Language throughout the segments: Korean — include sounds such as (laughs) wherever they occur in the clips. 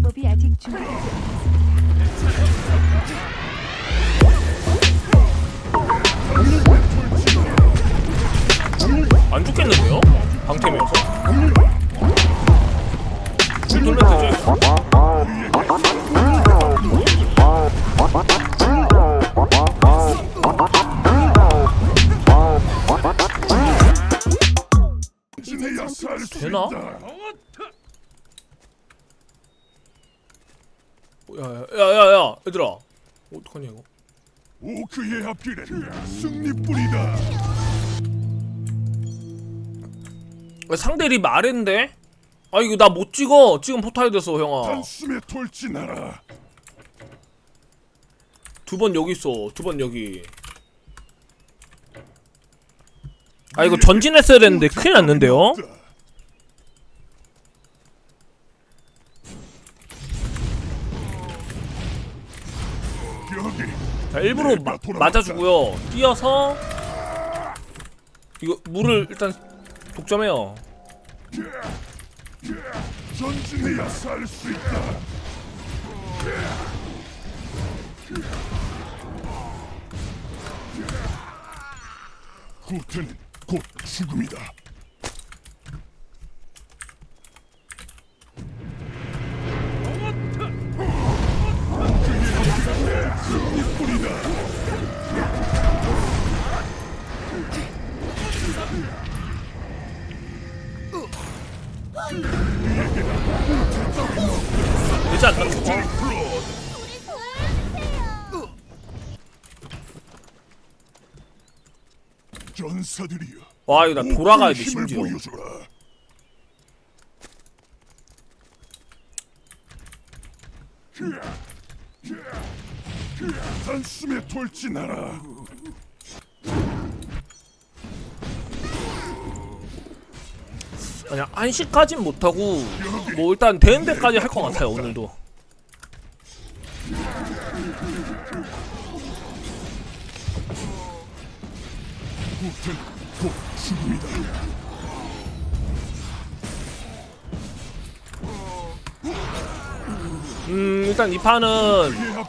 마법이 아직 준비되지 않았습니다. 안 죽겠는데요? 방템이어서? 돌면 되죠 되나? 있다. 야야야야 얘들아 어떡하냐 이거 오크의 앞길엔 승리뿐이다. 야, 상대 립 아래인데? 아 이거 나 못 찍어 지금 포탈이 됐어 형아 단숨에 돌진하라. 두 번 여기 있어 두 번 여기 아 이거 전진했어야 되는데 큰일 났는데요? 자 일부러 마, 맞아주고요 뛰어서 이거 물을 일단 독점해요 전진해야 살 수 있다. 후퇴는 곧 죽음이다. 되지 않나 저거? 전사들이여. 와 이거 나 돌아가야 돼 힘을 심지어 보여주라. 단숨에 돌진하라. 그냥 안식까진 못하고 뭐 일단 되는 데까지 할 것 같아요 오늘도 죽음이다. 음 일단 이 판은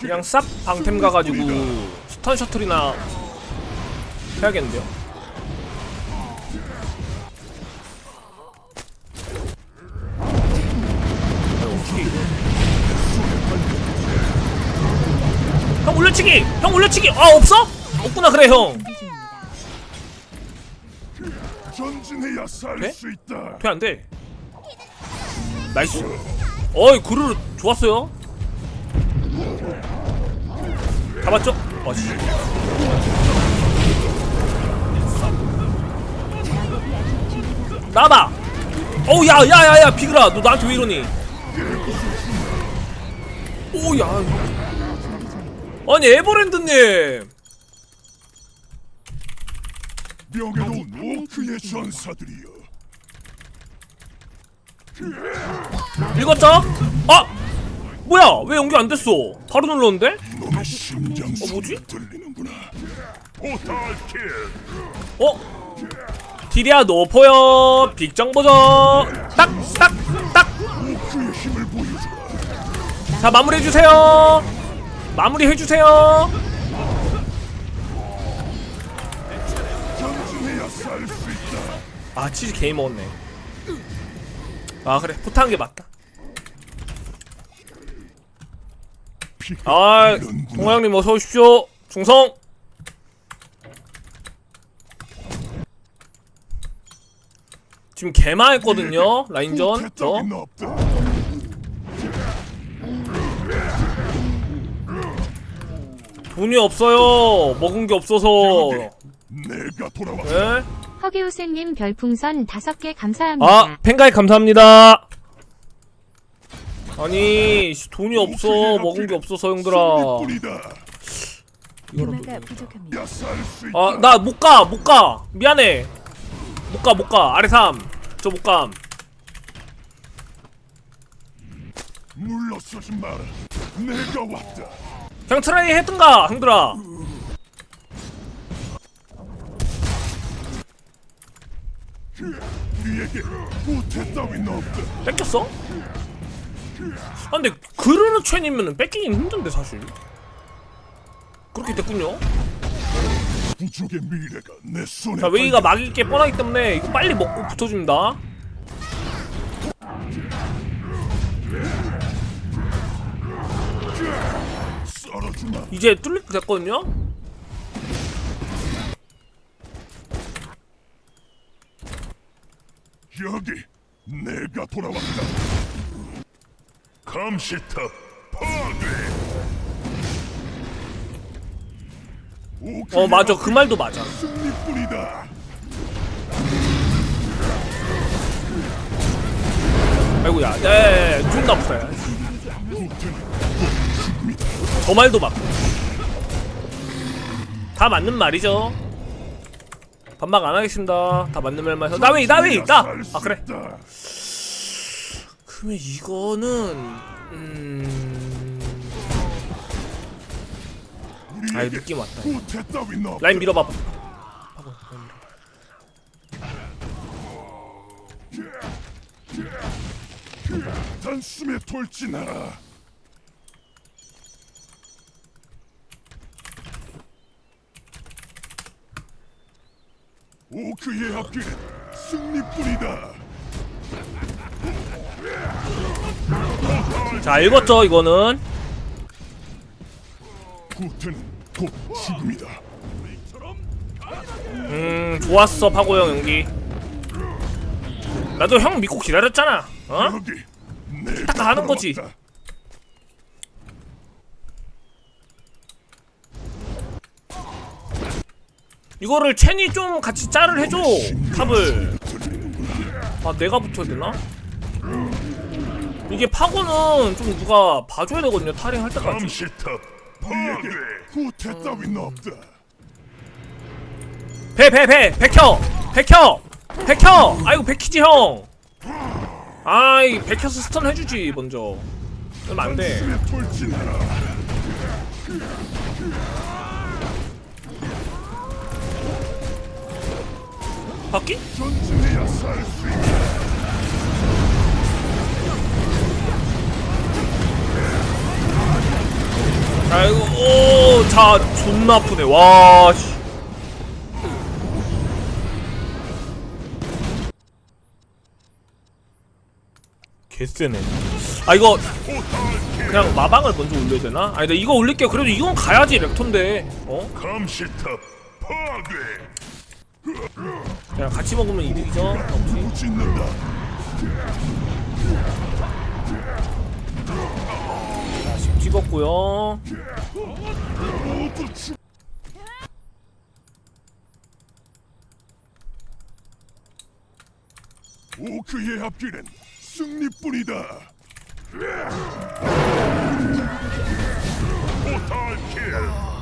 그냥 싹 방템 가가지고 스턴 셔틀이나 해야겠는데요 형 올려치기! 형 올려치기! 아 없어? 없구나 그래 형 준비. 전진해야 살 돼? 수 있다. 돼 안돼 나이스 어이 구르르 좋았어요. 잡았죠? 어씨. 나봐 어우 야야야야 비그라 너 나한테 왜 이러니? 오야. 아니 에버랜드님! 명예로운 오크의 전사들이여. 읽었죠? 아! 뭐야 왜 연기 안 됐어 바로 눌렀는데? 어, 뭐지? 어? 디리아 높아요 빅장 보죠 딱딱딱 오크의 힘을 보여주라. 자 마무리 해주세요 마무리 해주세요. 아 치즈 개인 먹었네 아 그래. 포탄 게 맞다. 아. 동호형님 어서 오십시오. 충성! 지금 개망했거든요 라인전. 저. 돈이 없어요. 먹은 게 없어서. 내가 돌아왔다. 예? 허기우생님 별풍선 5개 아 감사합니다. 팬가입 감사합니다 아니 씨, 돈이 없어 먹은 게 없어서 형들아. 유마가 있다. 아 나 못 가 못 가 미안해 못 가 못 가 아래 3 저 못 감 물러서지 마라. 내가 왔다. 그냥 트라이 했든가 형들아 우리에게 후퇴 따윈 없다. 뺏겼어? 아 근데 그르르 첸이면은 뺏기긴 힘든데 사실. 그렇게 됐군요. 부족의 미래가 내 손에 자 웨이가 막일 게 뻔하기 때문에 이거 빨리 먹고 붙어줍니다. 썰어주마. 이제 뚫릴 때 됐거든요 여기 내가 돌아왔다. 감시탑 파괴 어 맞아. 그 말도 맞아. 승리뿐이다. 아이고야. 네 존나 아프다 저 말도 맞고. 다 맞는 말이죠 반박 안 하겠습니다. 다 맞는 말만 해서. 나왜 나왜 나아 그래. 그러면 이거는 음... 아이 느낌 왔다 없다 라인 밀어봐. 단숨에 돌진하라 오크의 앞길은 승리뿐이다 자 읽었죠 이거는 구태는 곧 죽음이다 음 좋았어 파고 형 연기 나도 형 믿고 기다렸잖아 어? 여기 딱 하는 거지. 돌아왔다. 이거를 첸이 좀 같이 짤을 해줘 탑을. 아 내가 붙어야 되나? 이게 파고는 좀 누가 봐줘야 되거든요 타링 할 때까지. 감시탑 파괴. 구태 따윈 없다. 배배배 백혀 백혀 백혀. 아이고 백히지 형. 아이 백혀서 스턴 해주지 먼저. 그러면 안돼. 돌진하라 바퀴? 아이고 오자 존나 아프네 와 씨. 개쎄네 아 이거 그냥 마방을 먼저 올려야 되나? 아니 근데 이거 올릴게 그래도 이건 가야지 렉턴데 어? 감시탑 파괴 그냥 같이 먹으면 이득이죠? 짓는다 자 지금 찍었고요. 오크의 앞길은 승리뿐이다. 포탈킬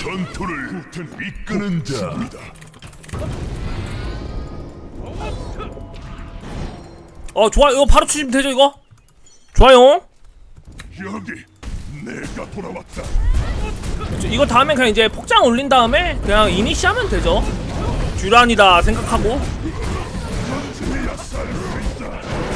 전투를 이끄는 자. 어 좋아 이거 바로 추시면 되죠 이거? 좋아요. 여기 내가 돌아왔다. 이거 다음에 그냥 이제 폭장 올린 다음에 그냥 이니시 하면 되죠. 듀란이다 생각하고. 전진해야 살수 있다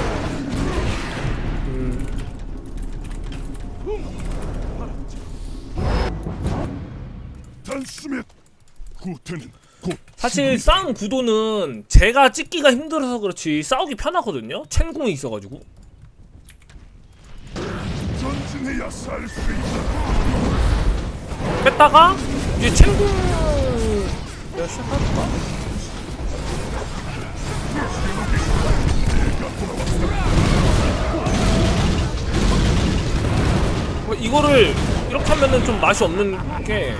사실 싸움 구도는 제가 찍기가 힘들어서 그렇지 싸우기 편하거든요 첸궁이 있어가지고 뺐다가 이제 첸궁 내가 시작할까? 뭐 이거를 이렇게 하면은 좀 맛이 없는 게.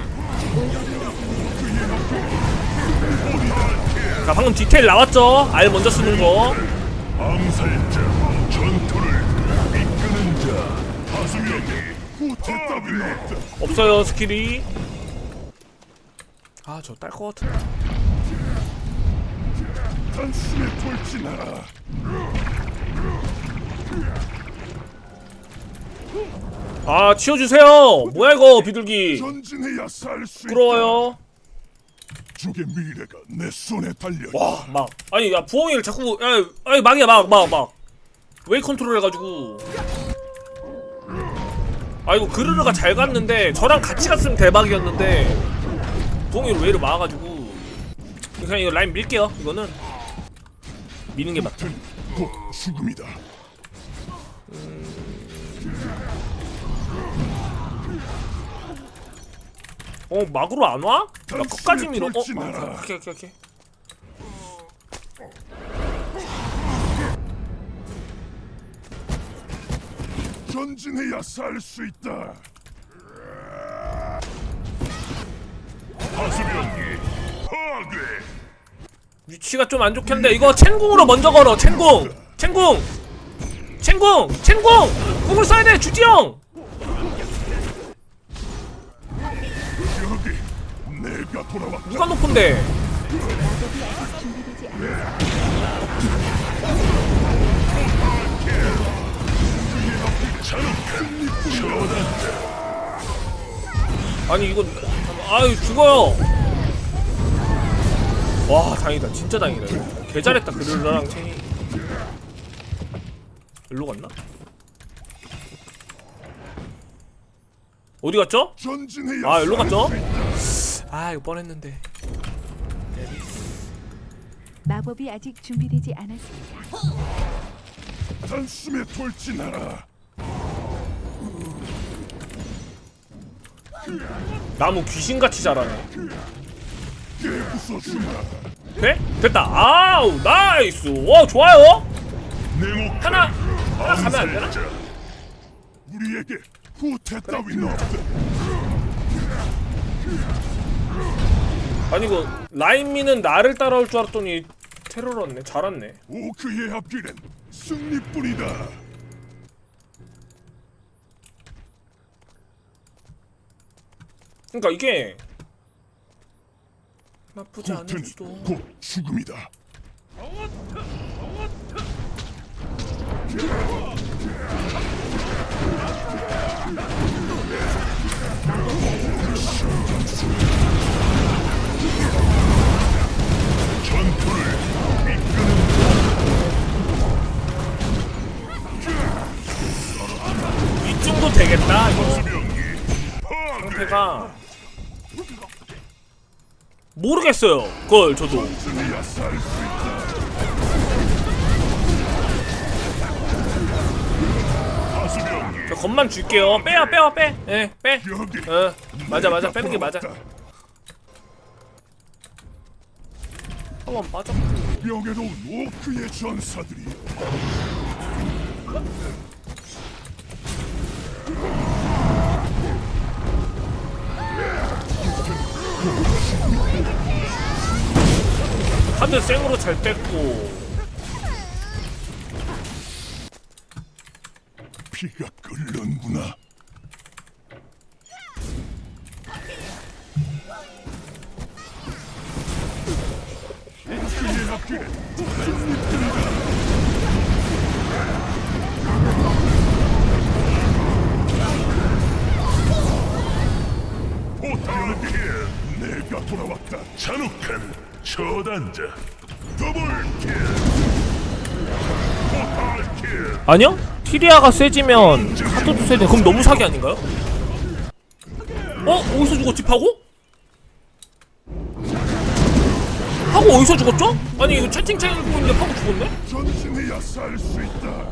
자 방금 디테일 나왔죠? 알 먼저 쓰는 거. 암살자 전투를 이끄는 자 다수명이 구태 따윈 없다 없어요 스킬이. 아 저 딸 것 같은데. 단숨에 돌진하라 아 치워주세요. 뭐야 이거 비둘기. 전진해야 살수 있다 부러워요. 죽의 미래가 내 손에 달려 와, 막 아니 야 부엉이를 자꾸 야, 아니 막이야 막 막 막. 웨이 컨트롤 해가지고 아 이거 그르르가 잘 갔는데 저랑 같이 갔으면 대박이었는데 동이로 웨이를 막아가지고 그냥 이거 라인 밀게요 이거는 미는 게 맞다 곧 죽음이다. 어 막으로 안 와? 나 끝까지 밀어 어? 오케이 오케이 오케이 전진해야 살 수 있다. 하수병기 파괴. 위치가 좀 안 좋겠는데 이거 첸궁으로 먼저 걸어 첸궁 첸궁 첸궁 첸궁 궁을 써야 돼 주지영 누가 높은데. 아니 이거 아유 죽어요 와 다행이다 진짜 다행이다 이거. 개 잘했다 그르르랑 체니 일로 갔나? 어디 갔죠? 아 일로 살 갔죠? 아 이거 뻔했는데 마법이 아직 준비되지 않았습니다. 단숨에 돌진하라. 나무 귀신같이 잘하네 깨부숴주마. 돼? 됐다 아우 나이스 와 좋아요 내 하나 하나 가면 안 되나? 우리에게 후퇴 따윈 없다. 아니 이거 라인미는 나를 따라올 줄 알았더니 테러였네 잘 왔네 오크의 앞길엔 승리뿐이다. 그러니까 이게 나쁘지 않을 수도 곧 죽음이다. 이쯤도 되겠다 이거. 상태가. 모르겠어요 그걸 저도. 저 겁만 줄게요. 빼요 빼요 빼예빼. 여기 어 맞아 맞아. 빼는 게 맞아 한번 빠져 명예로운 오크의 전사들이. 카드 생으로 잘 뺐고. 피가 끓는구나. 처단자. 더블킬. 포탈킬. 아니요? 티리아가 세지면 카드도 세지 그럼 너무 사기 아닌가요? 어? 어디서 죽었지 파고? 파고 어디서 죽었죠? 아니 이거 채팅창 읽고 있는데 파고 죽었네? 전진해야 살 수 있다.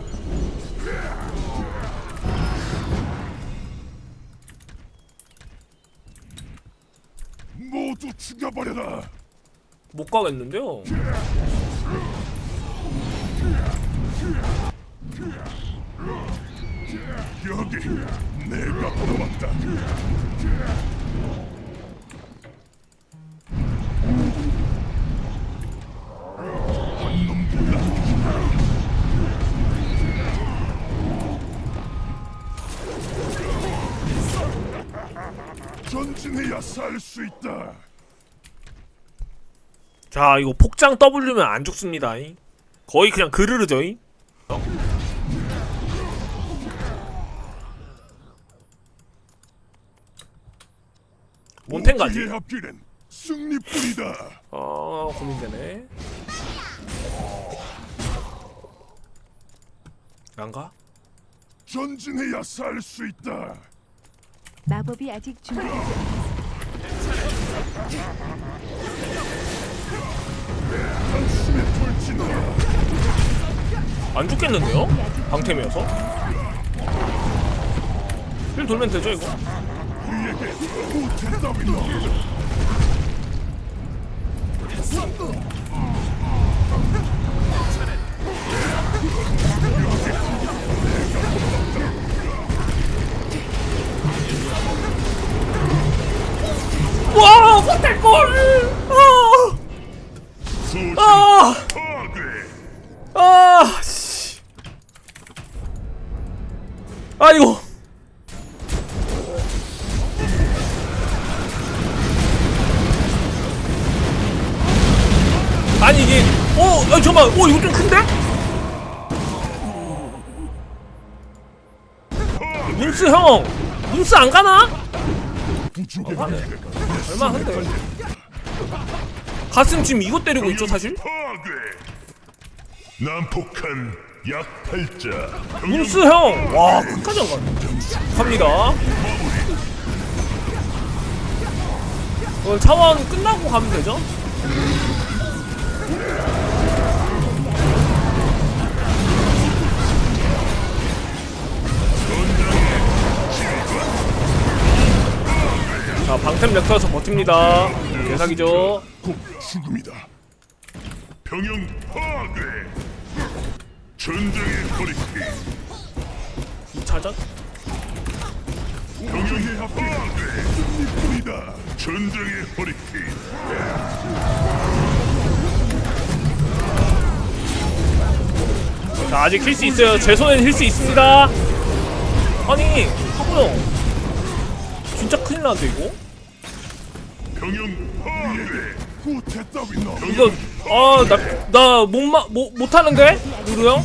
모두 죽여버려라. 못 가겠는데요? 여기 내가 돌아왔다. 자 이거 폭장 W면 안 죽습니다 이. 거의 그냥 그르르죠 이. 몬텐 가지? 오지의 앞길엔 승리뿐이다. 아 고민되네 안가? 전진해야 살 수 있다. 마법이 아직 준비되지 돌진하라. 안 죽겠는데요? 방템이어서? 힐 돌면 되죠 이거? 와 못할걸! 아! 아! 씨. 아이고 아니 이게 어? 아 잠깐만 어 이거 좀 큰데? 문스 형! 문스 안 가나? 무게가 얼마 한데? 가슴 지금 이거 때리고 있죠 사실? 파괴. 난폭한 약탈자. 문스 형! 와 끝까지 안 가네 갑니다 어, 차원 끝나고 가면 되죠? 자 방템 렉터에서 버팁니다 개사기죠 곧 죽음이다. 병영 파괴. 전쟁의 허리케인. 2차전? 병영의 파괴. 승리뿐이다. 전쟁의 허리케인. 자 아직 힐 수 있어요 제 손엔 힐 수 있습니다 아니 하고요 진짜 큰일 났는데 이거? 병영 파괴. 후퇴 따윈 없다. 이거 아나나못못 못하는데 누루 형?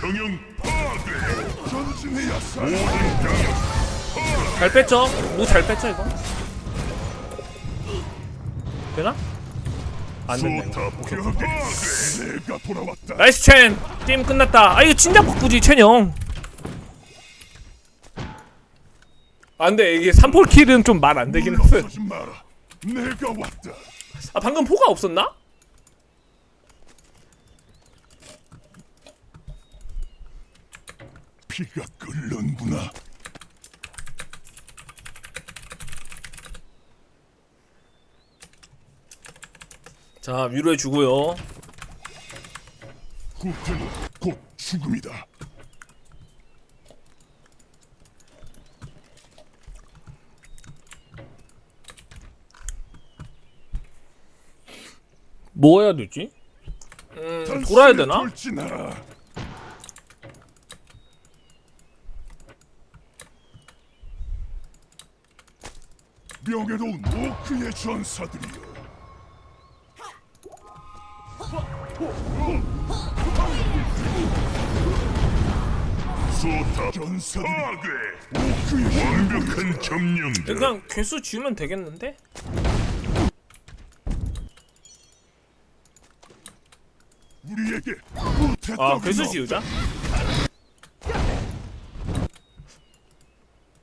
병영 파괴. 전진해야 살. 잘 뺐죠? 뭐 잘 뺐죠 이거? 되나? 안 된다 이거. 내가 돌아왔다. 나이스 첸! 게임 끝났다 아 이거 진작 바꾸지 첸형 아 근데 이게 3폴킬은 좀 말 안 되긴 물러서지 마라. 내가 왔다. 아 방금 포가 없었나? 피가 끓는구나. 자 위로해 주고요 후퇴는 곧 죽음이다. 뭐 해야 되지? 음 돌아야 되나? 돌진하라. 명예로운 오크의 전사들이여. 소타 전사들이 오크의 완벽한 점령자. 그냥 괴수 지우면 되겠는데? 우리에게 아 괴수. 지우자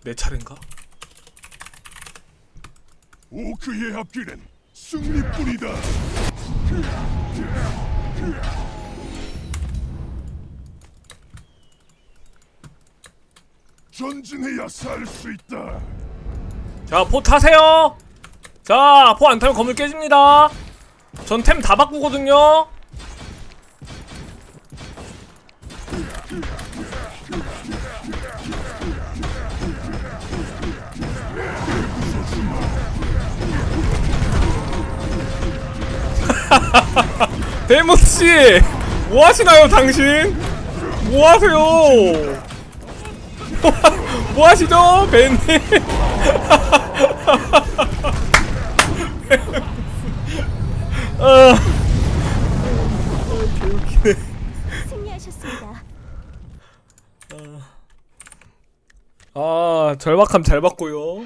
내 차례인가? 오크의 앞길엔 승리뿐이다. 전진해야 살 수 있다. 자, 포 타세요. 자, 포 안 타면 건물 깨집니다. 전 템 다 바꾸거든요. (laughs) 데모스 씨, 뭐 하시나요, 당신? 뭐 하세요? (laughs) 뭐 하시죠, 벤님? (laughs) 아, 승리하셨습니다. 아 절박함 잘 받고요.